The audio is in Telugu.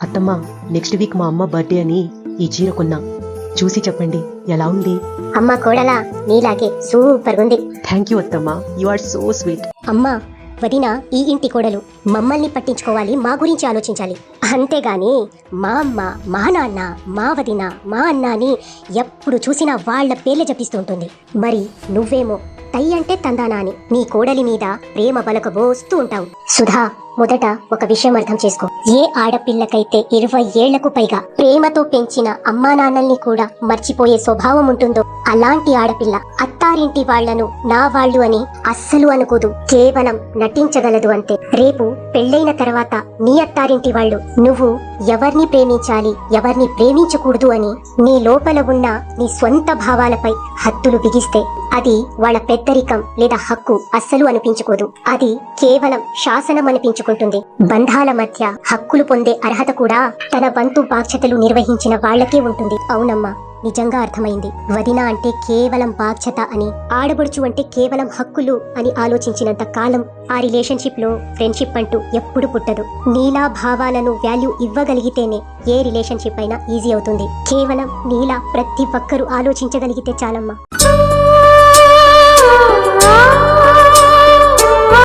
అత్తమ్మ నెక్స్ట్ వీక్ మా అమ్మ బర్త్డే అని ఈ చీర కొన్నా. చూసి చెప్పండి ఎలా ఉంది? అమ్మ కోడలా నీలాగే సూపర్ ఉంది థ్యాంక్ యూ అత్తమ్మ యు ఆర్ సో స్వీట్ అమ్మా వదిన ఈ ఇంటి కోడలు. మమ్మల్ని పట్టించుకోవాలి మా గురించి ఆలోచించాలి. అంతేగాని మా అమ్మ మా నాన్న మా వదిన మా అన్న అని ఎప్పుడు చూసినా వాళ్ళ పేర్లే జపిస్తూ ఉంటుంది. మరి నువ్వేమో తై అంటే తందానా అని నీ కోడలి మీద ప్రేమ బలకబోస్తూ ఉంటావు. సుధా మొదట ఒక విషయం అర్థం చేసుకో. ఏ ఆడపిల్లకైతే ఇరవై ఏళ్ళకు పైగా ప్రేమతో పెంచిన అమ్మా నాన్నల్ని కూడా మర్చిపోయే స్వభావం ఉంటుందో అలాంటి ఆడపిల్ల అత్తారింటి వాళ్ళను నా వాళ్ళు అని అస్సలు అనుకోదు. కేవలం నటించగలదు అంతే రేపు పెళ్ళైన తర్వాత నీ అత్తారింటి వాళ్ళు నువ్వు ఎవరిని ప్రేమించాలి ఎవరిని ప్రేమించకూడదు అని నీ లోపల ఉన్న నీ స్వంత భావాలపై హత్తులు బిగిస్తే అది వాళ్ళ పెద్దరికం లేదా హక్కు అస్సలు అనిపించుకోదు. అది కేవలం శాసనం అనిపించుకుంటుంది. బంధాల మధ్య హక్కులు పొందే అర్హత కూడా తన వంతు బాధ్యతలు నిర్వహించిన వాళ్ళకే ఉంటుంది. అవునమ్మా. నిజంగా అర్థమైంది. వదిన అంటే కేవలం బాధ్యత అని ఆడబడుచు అంటే కేవలం హక్కులు అని ఆలోచించినంత కాలం ఆ రిలేషన్షిప్లో ఫ్రెండ్షిప్ అంటూ ఎప్పుడు పుట్టదు. నీలా భావాలను వాల్యూ ఇవ్వగలిగితేనే ఏ రిలేషన్షిప్ అయినా ఈజీ అవుతుంది. కేవలం నీలా ప్రతి ఒక్కరూ ఆలోచించగలిగితే చాలమ్మా.